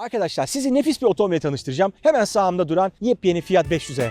Arkadaşlar sizi nefis bir otomobille tanıştıracağım. Hemen sağımda duran yepyeni Fiat 500'e.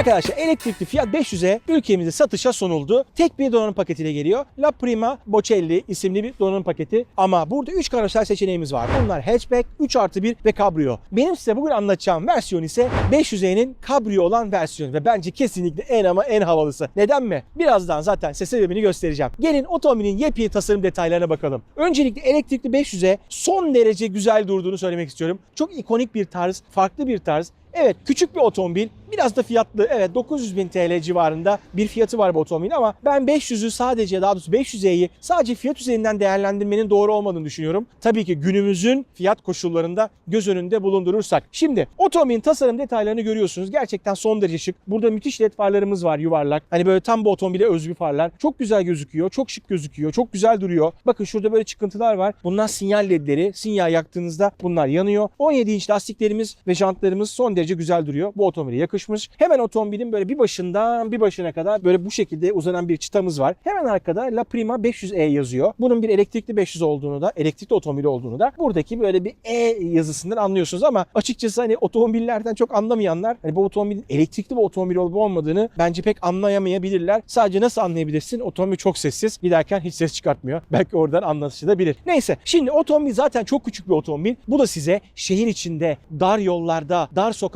Arkadaşlar elektrikli Fiat 500'e ülkemizde satışa sunuldu. Tek bir donanım paketiyle geliyor. La Prima Bocelli isimli bir donanım paketi. Ama burada 3 karoser seçeneğimiz var. Bunlar hatchback, 3 artı 1 ve cabrio. Benim size bugün anlatacağım versiyon ise 500e'nin cabrio olan versiyonu ve bence kesinlikle en ama en havalısı. Neden mi? Birazdan zaten size sebebini göstereceğim. Gelin otomobilin yepyeni tasarım detaylarına bakalım. Öncelikle elektrikli 500'e son derece güzel durduğunu söylemek istiyorum. Çok ikonik bir tarz, farklı bir tarz. Evet küçük bir otomobil. Biraz da fiyatlı. Evet 900 bin TL civarında bir fiyatı var bu otomobilin ama ben 500'ü sadece daha doğrusu 500'e'yi sadece fiyat üzerinden değerlendirmenin doğru olmadığını düşünüyorum. Tabii ki günümüzün fiyat koşullarında göz önünde bulundurursak. Şimdi otomobilin tasarım detaylarını görüyorsunuz. Gerçekten son derece şık. Burada müthiş led farlarımız var yuvarlak. Hani böyle tam bu otomobile özgü farlar. Çok güzel gözüküyor. Çok şık gözüküyor. Çok güzel duruyor. Bakın şurada böyle çıkıntılar var. Bunlar sinyal ledleri. Sinyal yaktığınızda bunlar yanıyor. 17 inç lastiklerimiz ve jantlarımız son derece güzel duruyor. Bu otomobile yakışmış. Hemen otomobilin böyle bir başından bir başına kadar böyle bu şekilde uzanan bir çıtamız var. Hemen arkada La Prima 500e yazıyor. Bunun bir elektrikli 500 olduğunu da, elektrikli otomobil olduğunu da buradaki böyle bir E yazısından anlıyorsunuz ama açıkçası hani otomobillerden çok anlamayanlar hani bu otomobilin elektrikli bir otomobil olup olmadığını bence pek anlayamayabilirler. Sadece nasıl anlayabilirsin? Otomobil çok sessiz. Giderken hiç ses çıkartmıyor. Belki oradan anlaşılabilir. Neyse şimdi otomobil zaten çok küçük bir otomobil. Bu da size şehir içinde, dar yollarda, dar sokaklarda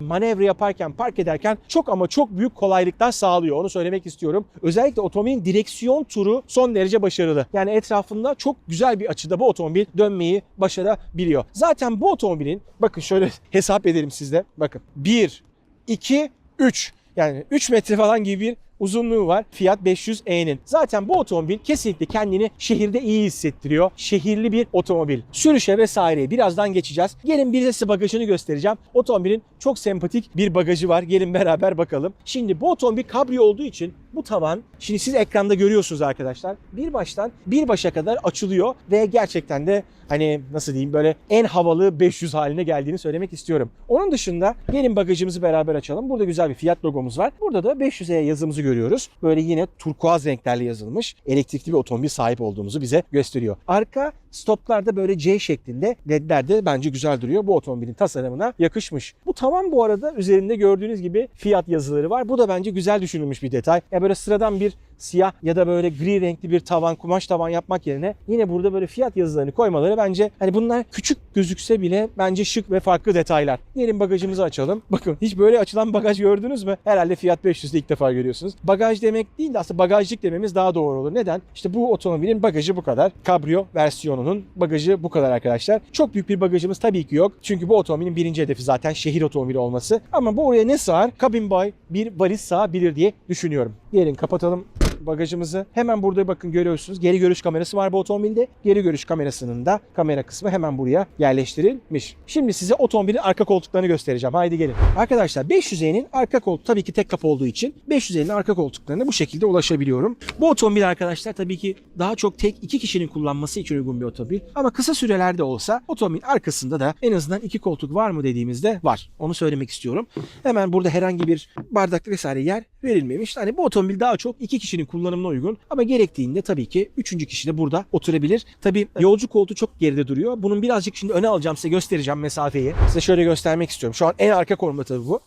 manevra yaparken, park ederken çok ama çok büyük kolaylıklar sağlıyor. Onu söylemek istiyorum. Özellikle otomobilin direksiyon turu son derece başarılı. Yani etrafında çok güzel bir açıda bu otomobil dönmeyi başarabiliyor. Zaten bu otomobilin bakın şöyle hesap edelim sizde. Bakın 1, 2, 3. Yani 3 metre falan gibi bir uzunluğu var Fiat 500e'nin. Zaten bu otomobil kesinlikle kendini şehirde iyi hissettiriyor. Şehirli bir otomobil. Sürüşe vesaire birazdan geçeceğiz. Gelin bir de size bagajını göstereceğim. Otomobilin çok sempatik bir bagajı var. Gelin beraber bakalım. Şimdi bu otomobil kabrio olduğu için bu tavan şimdi siz ekranda görüyorsunuz arkadaşlar. Bir baştan bir başa kadar açılıyor ve gerçekten de hani nasıl diyeyim böyle en havalı 500 haline geldiğini söylemek istiyorum. Onun dışında gelin bagajımızı beraber açalım. Burada güzel bir Fiat logomuz var. Burada da 500'e yazımızı görüyoruz. Böyle yine turkuaz renklerle yazılmış elektrikli bir otomobil sahip olduğumuzu bize gösteriyor. Arka stoplarda böyle C şeklinde ledler de bence güzel duruyor. Bu otomobilin tasarımına yakışmış. Bu tavan bu arada üzerinde gördüğünüz gibi Fiat yazıları var. Bu da bence güzel düşünülmüş bir detay. Ya böyle sıradan bir siyah ya da böyle gri renkli bir tavan, kumaş tavan yapmak yerine yine burada böyle fiyat yazılarını koymaları bence hani bunlar küçük gözükse bile bence şık ve farklı detaylar. Gelin bagajımızı açalım. Bakın hiç böyle açılan bagaj gördünüz mü? Herhalde Fiat 500'de ilk defa görüyorsunuz. Bagaj demek değil de aslında bagajlık dememiz daha doğru olur. Neden? İşte bu otomobilin bagajı bu kadar. Cabrio versiyonunun bagajı bu kadar arkadaşlar. Çok büyük bir bagajımız tabii ki yok. Çünkü bu otomobilin birinci hedefi zaten şehir otomobili olması. Ama bu oraya ne sığar? Cabin boy bir valiz sığabilir diye düşünüyorum. Gelin kapatalım bagajımızı. Hemen burada bakın görüyorsunuz. Geri görüş kamerası var bu otomobilde. Geri görüş kamerasının da kamera kısmı hemen buraya yerleştirilmiş. Şimdi size otomobilin arka koltuklarını göstereceğim. Haydi gelin. Arkadaşlar 500'e'nin arka koltuğu tabii ki tek kapı olduğu için 500'e'nin arka koltuklarına bu şekilde ulaşabiliyorum. Bu otomobil arkadaşlar tabii ki daha çok tek iki kişinin kullanması için uygun bir otomobil. Ama kısa sürelerde olsa otomobil arkasında da en azından iki koltuk var mı dediğimizde var. Onu söylemek istiyorum. Hemen burada herhangi bir bardaklı vesaire yer verilmemiş. Hani bu otomobil daha çok iki kişinin kullanımına uygun ama gerektiğinde tabii ki üçüncü kişi de burada oturabilir. Tabii yolcu koltuğu çok geride duruyor. Bunun birazcık şimdi öne alacağım size göstereceğim mesafeyi. Size şöyle göstermek istiyorum. Şu an en arka konumda tabii bu.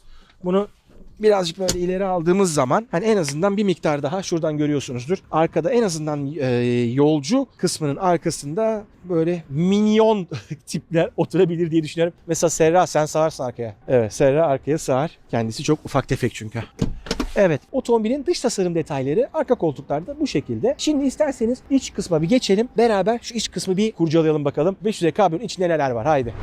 Bunu birazcık böyle ileri aldığımız zaman hani en azından bir miktar daha şuradan görüyorsunuzdur. Arkada en azından e, yolcu kısmının arkasında böyle minyon tipler oturabilir diye düşünüyorum. Mesela Serra sen sağarsın arkaya. Evet Serra arkaya sığar. Kendisi çok ufak tefek çünkü. Evet, otomobilin dış tasarım detayları arka koltuklarda bu şekilde. Şimdi isterseniz iç kısma bir geçelim. Beraber şu iç kısmı bir kurcalayalım bakalım. 500'e kabrionun içinde neler var? Haydi.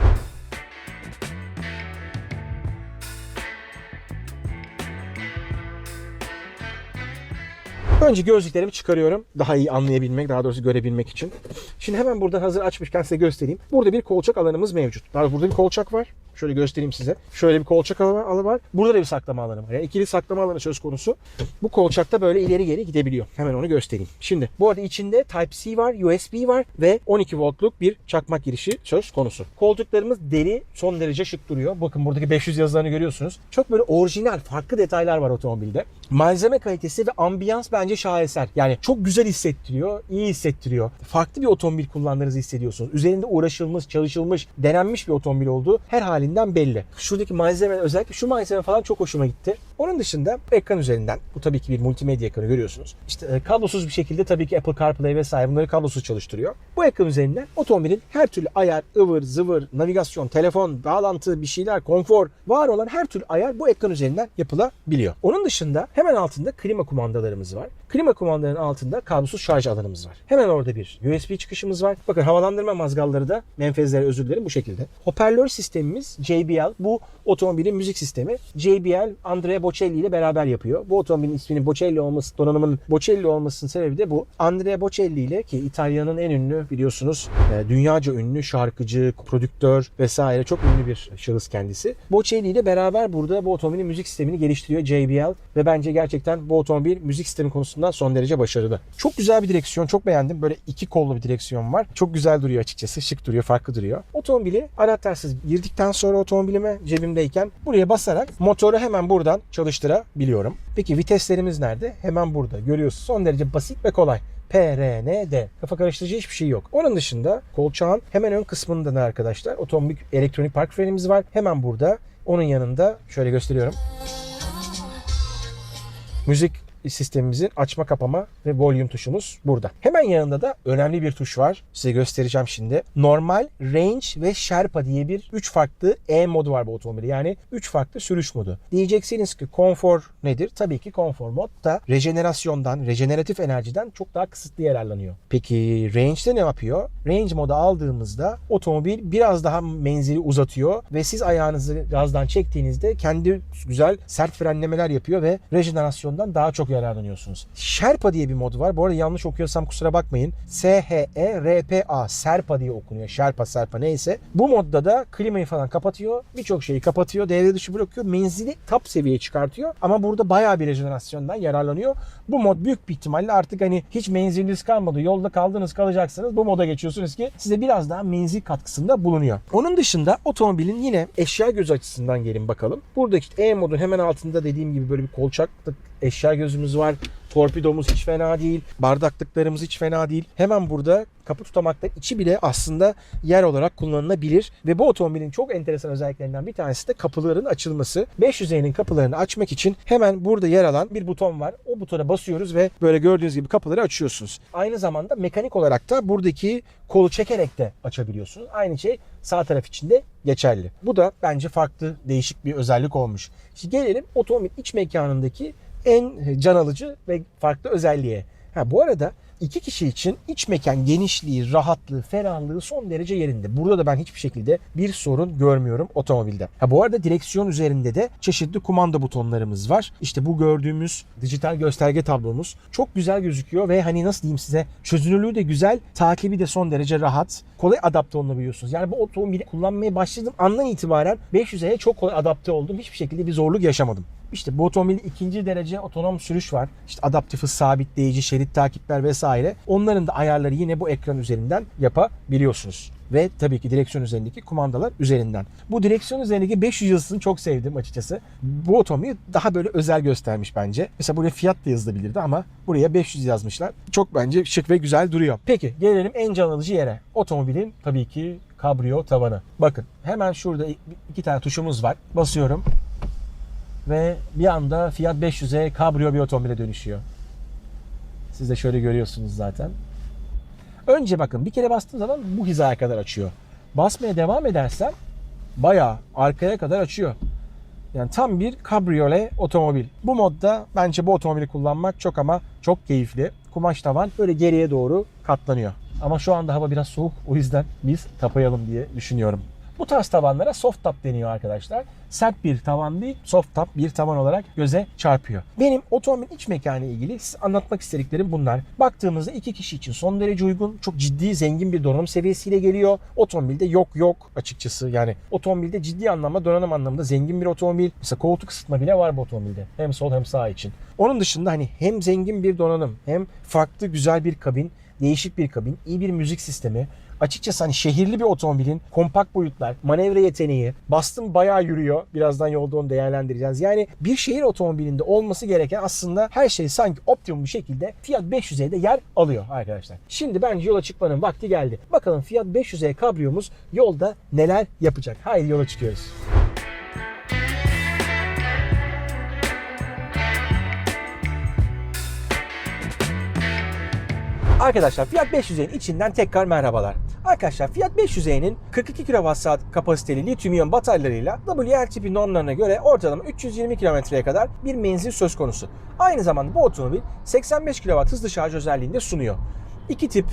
Önce gözlüklerimi çıkarıyorum. Daha iyi anlayabilmek, daha doğrusu görebilmek için. Şimdi hemen burada hazır açmışken size göstereyim. Burada bir kolçak alanımız mevcut. Daha burada bir kolçak var. Şöyle göstereyim size. Şöyle bir kolçak alanı var. Burada da bir saklama alanı var. Yani ikili saklama alanı söz konusu. Bu kolçakta böyle ileri geri gidebiliyor. Hemen onu göstereyim. Şimdi bu arada içinde Type-C var, USB var ve 12 voltluk bir çakmak girişi söz konusu. Koltuklarımız deri son derece şık duruyor. Bakın buradaki 500 yazılarını görüyorsunuz. Çok böyle orijinal, farklı detaylar var otomobilde. Malzeme kalitesi ve ambiyans bence şaheser. Yani çok güzel hissettiriyor, iyi hissettiriyor. Farklı bir otomobil kullandığınızı hissediyorsunuz. Üzerinde uğraşılmış, çalışılmış, denenmiş bir otomobil olduğu her halinden belli. Şuradaki malzeme özellikle şu malzeme falan çok hoşuma gitti. Onun dışında ekran üzerinden bu tabii ki bir multimedya ekranı görüyorsunuz. İşte e, kablosuz bir şekilde tabii ki Apple CarPlay vesaire bunları kablosuz çalıştırıyor. Bu ekran üzerinden otomobilin her türlü ayar, ıvır, zıvır, navigasyon, telefon, bağlantı, bir şeyler, konfor var olan her türlü ayar bu ekran üzerinden yapılabiliyor. Onun dışında hemen altında klima kumandalarımız var. Klima kumandalarının altında kablosuz şarj alanımız var. Hemen orada bir USB çıkışımız var. Bakın havalandırma mazgalları da menfezleri özür dilerim bu şekilde. Hoparlör sistemimiz JBL. Bu otomobilin müzik sistemi. JBL Andrea Bocelli ile beraber yapıyor. Bu otomobilin isminin Bocelli olması, donanımın Bocelli olmasının sebebi de bu. Andrea Bocelli ile ki İtalya'nın en ünlü biliyorsunuz e, dünyaca ünlü şarkıcı, prodüktör vesaire çok ünlü bir şahıs kendisi. Bocelli ile beraber burada bu otomobilin müzik sistemini geliştiriyor JBL ve bence gerçekten bu otomobil müzik sistemi konusunda son derece başarılı. Çok güzel bir direksiyon, çok beğendim. Böyle iki kollu bir direksiyon var. Çok güzel duruyor açıkçası. Şık duruyor, farklı duruyor. Otomobili anahtarsız girdikten sonra otomobilime cebimdeyken buraya basarak motoru hemen buradan çalıştırabiliyorum. Peki viteslerimiz nerede? Hemen burada. Görüyorsunuz. Son derece basit ve kolay. P, R, N, D. Kafa karıştırıcı hiçbir şey yok. Onun dışında kolçağın hemen ön kısmında da arkadaşlar otomobil elektronik park frenimiz var. Hemen burada. Onun yanında şöyle gösteriyorum. Müzik sistemimizin açma kapama ve volume tuşumuz burada. Hemen yanında da önemli bir tuş var. Size göstereceğim şimdi. Normal, Range ve Sherpa diye bir 3 farklı E modu var bu otomobilde. Yani 3 farklı sürüş modu. Diyeceksiniz ki konfor nedir? Tabii ki konfor mod da rejenerasyondan, rejeneratif enerjiden çok daha kısıtlı yararlanıyor. Peki Range'de ne yapıyor? Range modu aldığımızda otomobil biraz daha menzili uzatıyor ve siz ayağınızı gazdan çektiğinizde kendi güzel sert frenlemeler yapıyor ve rejenerasyondan daha çok yararlanıyorsunuz. Sherpa diye bir modu var. Bu arada yanlış okuyorsam kusura bakmayın. S-H-E-R-P-A. Serpa diye okunuyor. Sherpa, Serpa neyse. Bu modda da klimayı falan kapatıyor. Birçok şeyi kapatıyor. Devre dışı bırakıyor. Menzili top seviyeye çıkartıyor. Ama burada bayağı bir rejenerasyondan yararlanıyor. Bu mod büyük bir ihtimalle artık hani hiç menziliniz kalmadı. Yolda kaldınız kalacaksınız. Bu moda geçiyorsunuz ki size biraz daha menzil katkısında bulunuyor. Onun dışında otomobilin yine eşya gözü açısından gelin bakalım. Buradaki E modun hemen altında dediğim gibi böyle bir kolçaklık eşya gözümüz var. Torpidomuz hiç fena değil. Bardaklıklarımız hiç fena değil. Hemen burada kapı tutamakta içi bile aslında yer olarak kullanılabilir. Ve bu otomobilin çok enteresan özelliklerinden bir tanesi de kapıların açılması. 500E'nin kapılarını açmak için hemen burada yer alan bir buton var. O butona basıyoruz ve böyle gördüğünüz gibi kapıları açıyorsunuz. Aynı zamanda mekanik olarak da buradaki kolu çekerek de açabiliyorsunuz. Aynı şey sağ taraf için de geçerli. Bu da bence farklı değişik bir özellik olmuş. Şimdi gelelim otomobil iç mekanındaki en can alıcı ve farklı özelliğe. Ha bu arada iki kişi için iç mekan genişliği, rahatlığı, ferahlığı son derece yerinde. Burada da ben hiçbir şekilde bir sorun görmüyorum otomobilde. Ha bu arada direksiyon üzerinde de çeşitli kumanda butonlarımız var. İşte bu gördüğümüz dijital gösterge tablomuz çok güzel gözüküyor ve hani nasıl diyeyim size çözünürlüğü de güzel, takibi de son derece rahat. Kolay adapte olunabiliyorsunuz. Yani bu otomobili kullanmaya başladığım andan itibaren 500'e çok kolay adapte oldum. Hiçbir şekilde bir zorluk yaşamadım. İşte bu otomobilin ikinci derece otonom sürüş var. İşte adaptif sabitleyici, şerit takipler vesaire. Onların da ayarları yine bu ekran üzerinden yapabiliyorsunuz. Ve tabii ki direksiyon üzerindeki kumandalar üzerinden. Bu direksiyon üzerindeki 500 yazısını çok sevdim açıkçası. Bu otomobil daha böyle özel göstermiş bence. Mesela buraya fiyat da yazılabilirdi ama buraya 500 yazmışlar. Çok bence şık ve güzel duruyor. Peki gelelim en can alıcı yere. Otomobilin tabii ki kabrio tavanı. Bakın hemen şurada iki tane tuşumuz var. Basıyorum ve bir anda Fiat 500'e kabrio bir otomobile dönüşüyor. Siz de şöyle görüyorsunuz zaten. Önce bakın bir kere bastığım zaman bu hizaya kadar açıyor. Basmaya devam edersem bayağı arkaya kadar açıyor. Yani tam bir kabriyole otomobil. Bu modda bence bu otomobili kullanmak çok ama çok keyifli. Kumaş tavan böyle geriye doğru katlanıyor. Ama şu anda hava biraz soğuk. O yüzden biz tapayalım diye düşünüyorum. Bu tarz tavanlara soft top deniyor arkadaşlar. Sert bir tavan değil, soft top bir tavan olarak göze çarpıyor. Benim otomobil iç mekanı ilgili size anlatmak istediklerim bunlar. Baktığımızda iki kişi için son derece uygun, çok ciddi, zengin bir donanım seviyesiyle geliyor. Otomobilde yok yok açıkçası. Yani otomobilde ciddi anlamda donanım anlamında zengin bir otomobil. Mesela koltuk ısıtma bile var bu otomobilde. Hem sol hem sağ için. Onun dışında hani hem zengin bir donanım hem farklı güzel bir kabin, değişik bir kabin, iyi bir müzik sistemi. Açıkçası hani şehirli bir otomobilin kompakt boyutlar, manevra yeteneği, bastım bayağı yürüyor. Birazdan yolda onu değerlendireceğiz. Yani bir şehir otomobilinde olması gereken aslında her şey sanki optimum bir şekilde Fiat 500'e yer alıyor arkadaşlar. Şimdi bence yola çıkmanın vakti geldi. Bakalım Fiat 500e kabriyomuz yolda neler yapacak. Haydi yola çıkıyoruz. Arkadaşlar Fiat 500'in içinden tekrar merhabalar. Arkadaşlar Fiat 500'nin 42 kWh kapasiteli lityum iyon bataryalarıyla WLTP normlarına göre ortalama 320 kilometreye kadar bir menzil söz konusu. Aynı zamanda bu otomobil 85 kW hızlı şarj özelliğinde sunuyor. İki tip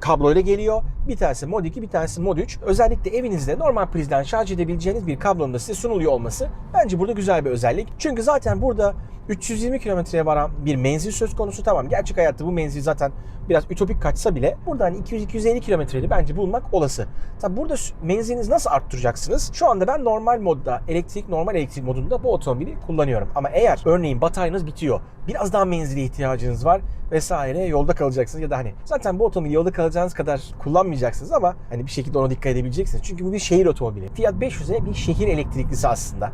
kabloyla geliyor. Bir tanesi Mod 2, bir tanesi Mod 3. Özellikle evinizde normal prizden şarj edebileceğiniz bir kablonun da size sunuluyor olması bence burada güzel bir özellik. Çünkü zaten burada 320 kilometreye varan bir menzil söz konusu. Tamam gerçek hayatta bu menzil zaten biraz ütopik kaçsa bile burada hani 200-250 kilometreli bence bulmak olası. Tabi burada menzilinizi nasıl arttıracaksınız? Şu anda ben normal modda, elektrik normal elektrik modunda bu otomobili kullanıyorum. Ama eğer örneğin bataryanız bitiyor, biraz daha menzile ihtiyacınız var vesaire yolda kalacaksınız ya da hani zaten bu otomobili yolda kalacağınız kadar kullanmayacaksınız ama hani bir şekilde ona dikkat edebileceksiniz. Çünkü bu bir şehir otomobili. Fiat 500'e bir şehir elektriklisi aslında.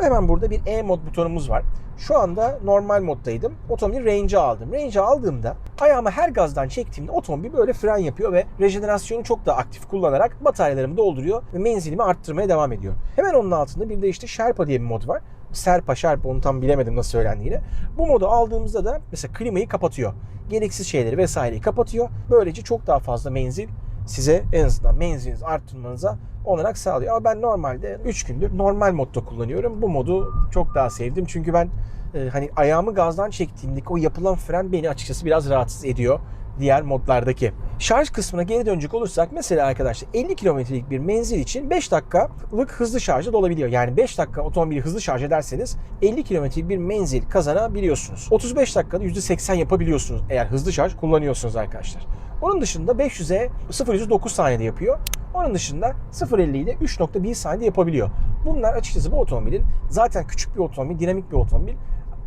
Hemen burada bir E-mod butonumuz var. Şu anda normal moddaydım. Otomobili range'a aldım. Range'a aldığımda ayağımı her gazdan çektiğimde otomobil böyle fren yapıyor ve rejenerasyonu çok daha aktif kullanarak bataryalarımı dolduruyor ve menzilimi arttırmaya devam ediyor. Hemen onun altında bir de işte Sherpa diye bir mod var. Serpa, Sherpa onu tam bilemedim nasıl söylendiğini. Bu modu aldığımızda da mesela klimayı kapatıyor. Gereksiz şeyleri vesaireyi kapatıyor. Böylece çok daha fazla menzil size en azından menzilinizi arttırmanıza olarak sağlıyor. Ama ben normalde 3 gündür normal modda kullanıyorum. Bu modu çok daha sevdim. Çünkü ben e, hani ayağımı gazdan çektiğimdeki o yapılan fren beni açıkçası biraz rahatsız ediyor diğer modlardaki. Şarj kısmına geri dönecek olursak mesela arkadaşlar 50 kilometrelik bir menzil için 5 dakikalık hızlı şarjda dolabiliyor. Yani 5 dakika otomobili hızlı şarj ederseniz 50 kilometrelik bir menzil kazanabiliyorsunuz. 35 dakikada %80 yapabiliyorsunuz eğer hızlı şarj kullanıyorsunuz arkadaşlar. Onun dışında 500'e 0-109 saniyede yapıyor. Onun dışında 0.50'yi de 3.1 saniyede yapabiliyor. Bunlar açıkçası bu otomobilin zaten küçük bir otomobil, dinamik bir otomobil.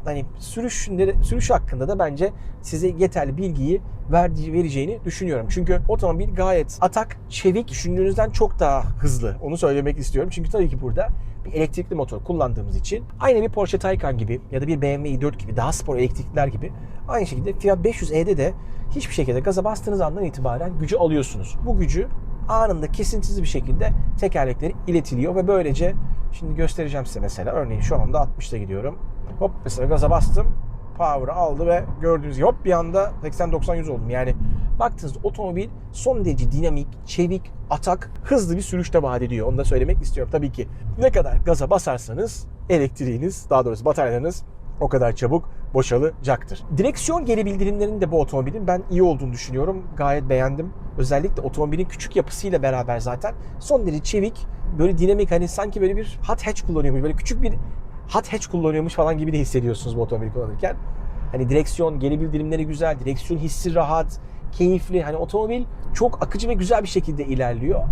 Hani sürüş, sürüş hakkında da bence size yeterli bilgiyi verdiği, vereceğini düşünüyorum. Çünkü otomobil gayet atak, çevik, düşündüğünüzden çok daha hızlı. Onu söylemek istiyorum. Çünkü tabii ki burada bir elektrikli motor kullandığımız için aynı bir Porsche Taycan gibi ya da bir BMW i4 gibi daha spor elektrikliler gibi aynı şekilde Fiat 500e'de de hiçbir şekilde gaza bastığınız andan itibaren gücü alıyorsunuz. Bu gücü anında kesintisiz bir şekilde tekerlekleri iletiliyor ve böylece şimdi göstereceğim size mesela örneğin şu anda 60'ta gidiyorum. Hop mesela gaza bastım. Power'ı aldı ve gördüğünüz gibi hop bir anda 80-90-100 oldum. Yani baktığınızda otomobil son derece dinamik, çevik, atak, hızlı bir sürüşte vaat ediyor. Onu da söylemek istiyorum. Tabii ki ne kadar gaza basarsanız elektriğiniz, daha doğrusu bataryalarınız o kadar çabuk boşalacaktır. Direksiyon geri bildirimlerinin de bu otomobilin ben iyi olduğunu düşünüyorum. Gayet beğendim. Özellikle otomobilin küçük yapısıyla beraber zaten son derece çevik, böyle dinamik hani sanki böyle bir hot hatch kullanıyormuş. Böyle küçük bir hot hatch kullanıyormuş falan gibi de hissediyorsunuz bu otomobili kullanırken. Hani direksiyon geri bildirimleri güzel, direksiyon hissi rahat, keyifli. Hani otomobil çok akıcı ve güzel bir şekilde ilerliyor.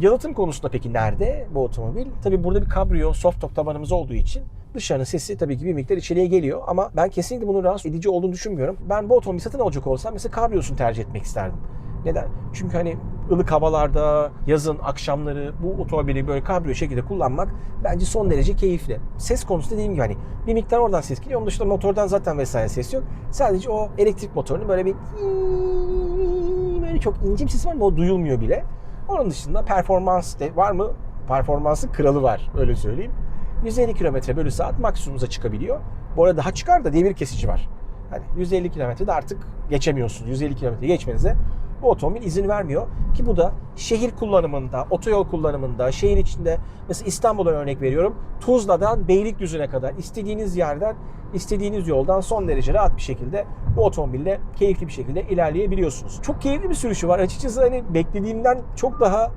Yalıtım konusunda peki nerede bu otomobil? Tabii burada bir kabrio, soft top tabanımız olduğu için dışarının sesi tabii ki bir miktar içeriye geliyor ama ben kesinlikle bunun rahatsız edici olduğunu düşünmüyorum. Ben bu otomobili satın alacak olsam mesela kabriosunu tercih etmek isterdim. Neden? Çünkü hani ılık havalarda, yazın, akşamları bu otomobili böyle kabrio şekilde kullanmak bence son derece keyifli. Ses konusunda dediğim gibi hani bir miktar oradan ses geliyor. Onun dışında motordan zaten vesaire ses yok. Sadece o elektrik motorunun böyle bir böyle çok ince bir sesi var ama o duyulmuyor bile. Onun dışında performans de var mı? Performansın kralı var öyle söyleyeyim. 150 km bölü saat maksimumuza çıkabiliyor. Bu arada daha çıkar da devir kesici var. Hani 150 kilometrede artık geçemiyorsunuz. 150 kilometre geçmenize bu otomobil izin vermiyor. Ki bu da şehir kullanımında, otoyol kullanımında, şehir içinde mesela İstanbul'dan örnek veriyorum. Tuzla'dan Beylikdüzü'ne kadar istediğiniz yerden, istediğiniz yoldan son derece rahat bir şekilde bu otomobille keyifli bir şekilde ilerleyebiliyorsunuz. Çok keyifli bir sürüşü var. Açıkçası hani beklediğimden çok daha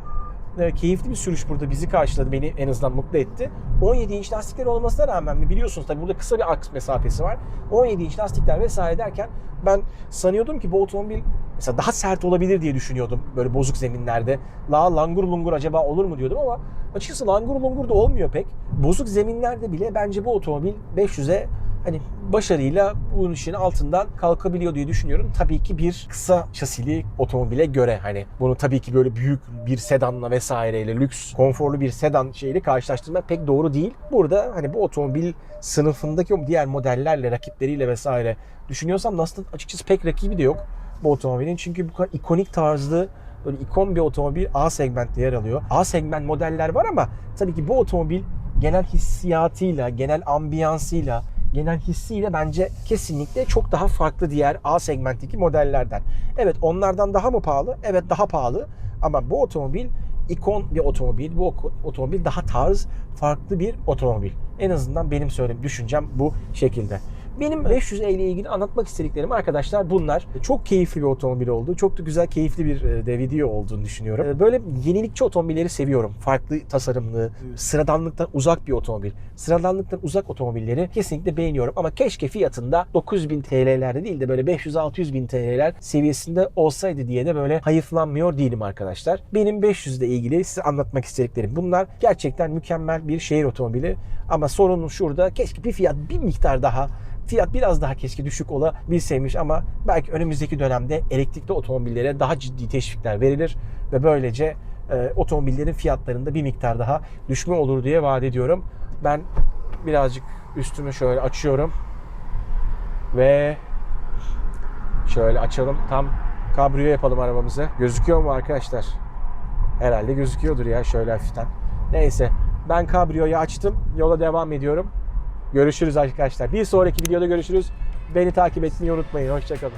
keyifli bir sürüş burada bizi karşıladı. Beni en azından mutlu etti. 17 inç lastikler olmasına rağmen biliyorsunuz tabii burada kısa bir aks mesafesi var. 17 inç lastikler vesaire derken ben sanıyordum ki bu otomobil mesela daha sert olabilir diye düşünüyordum böyle bozuk zeminlerde. La langur lungur acaba olur mu diyordum ama açıkçası langur lungur da olmuyor pek. Bozuk zeminlerde bile bence bu otomobil 500'e hani başarıyla bu işin altından kalkabiliyor diye düşünüyorum. Tabii ki bir kısa şasili otomobile göre hani bunu tabii ki böyle büyük bir sedanla vesaireyle lüks, konforlu bir sedan şeyle karşılaştırmak pek doğru değil. Burada hani bu otomobil sınıfındaki diğer modellerle, rakipleriyle vesaire düşünüyorsam nasıl açıkçası pek rakibi de yok bu otomobilin. Çünkü bu kadar ikonik tarzlı böyle ikon bir otomobil A segmentte yer alıyor. A segment modeller var ama tabii ki bu otomobil genel hissiyatıyla, genel ambiyansıyla, genel hissiyle bence kesinlikle çok daha farklı diğer A segmentteki modellerden. Evet onlardan daha mı pahalı? Evet daha pahalı ama bu otomobil ikon bir otomobil. Bu otomobil daha tarz, farklı bir otomobil. En azından benim söylediğim düşüncem bu şekilde. Benim 500 ile ilgili anlatmak istediklerim arkadaşlar bunlar. Çok keyifli bir otomobil oldu. Çok da güzel, keyifli bir de video olduğunu düşünüyorum. E, Böyle yenilikçi otomobilleri seviyorum. Farklı tasarımlı, sıradanlıktan uzak bir otomobil. Sıradanlıktan uzak otomobilleri kesinlikle beğeniyorum ama keşke fiyatında 9000 TL'lerde değil de böyle 500-600 bin TL'ler seviyesinde olsaydı diye de böyle hayıflanmıyor değilim arkadaşlar. Benim 500 ile ilgili size anlatmak istediklerim bunlar. Gerçekten mükemmel bir şehir otomobili ama sorun şurada keşke bir fiyat bir miktar daha fiyat biraz daha keşke düşük olabilseymiş ama belki önümüzdeki dönemde elektrikli otomobillere daha ciddi teşvikler verilir ve böylece e, otomobillerin fiyatlarında bir miktar daha düşme olur diye vaat ediyorum. Ben birazcık üstümü şöyle açıyorum ve şöyle açalım tam kabriyo yapalım arabamızı. Gözüküyor mu arkadaşlar? Herhalde gözüküyordur ya şöyle hafiften. Neyse ben kabriyoyu açtım. Yola devam ediyorum. Görüşürüz arkadaşlar. Bir sonraki videoda görüşürüz. Beni takip etmeyi unutmayın. Hoşçakalın.